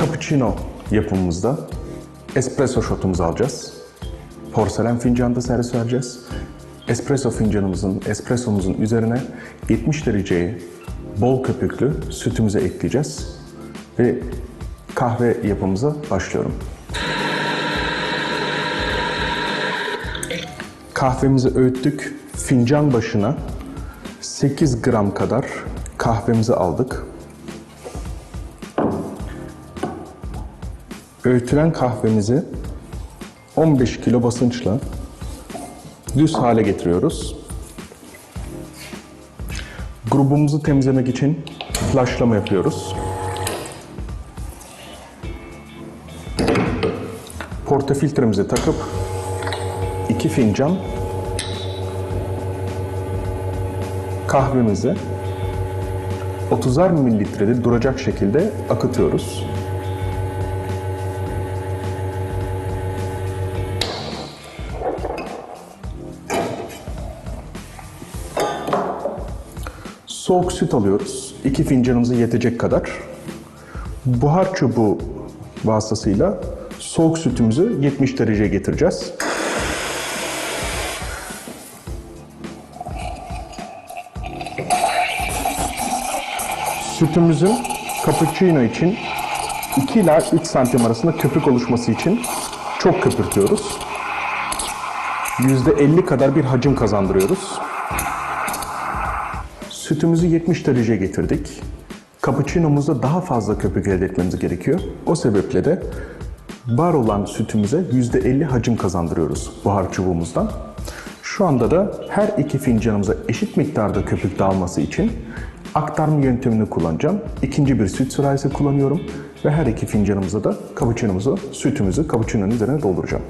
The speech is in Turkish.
Cappuccino yapımımızda espresso shotumuzu alacağız. Porselen fincanda servis vereceğiz. Espresso fincanımızın, espressomuzun üzerine 70 dereceye bol köpüklü sütümüzü ekleyeceğiz. Ve kahve yapımıza başlıyorum. Kahvemizi öğüttük. Fincan başına 8 gram kadar kahvemizi aldık. Öğütülen kahvemizi 15 kilo basınçla düz hale getiriyoruz. Grubumuzu temizlemek için flashlama yapıyoruz. Portafiltremizi takıp 2 fincan kahvemizi 30'ar mililitrede duracak şekilde akıtıyoruz. Soğuk süt alıyoruz. 2 fincanımıza yetecek kadar. Buhar çubuğu vasıtasıyla soğuk sütümüzü 70 dereceye getireceğiz. Sütümüzün cappuccino için 2 ila 3 santim arasında köpük oluşması için çok köpürtüyoruz. %50 kadar bir hacim kazandırıyoruz. Sütümüzü 70 dereceye getirdik. Cappuccino'muzda daha fazla köpük elde etmemiz gerekiyor. O sebeple de var olan sütümüze %50 hacim kazandırıyoruz buhar çubuğumuzdan. Şu anda da her iki fincanımıza eşit miktarda köpük dağılması için aktarma yöntemini kullanacağım. İkinci bir süt sürahisi kullanıyorum ve her iki fincanımıza da cappuccino'muzu, sütümüzü cappuccino'nun üzerine dolduracağım.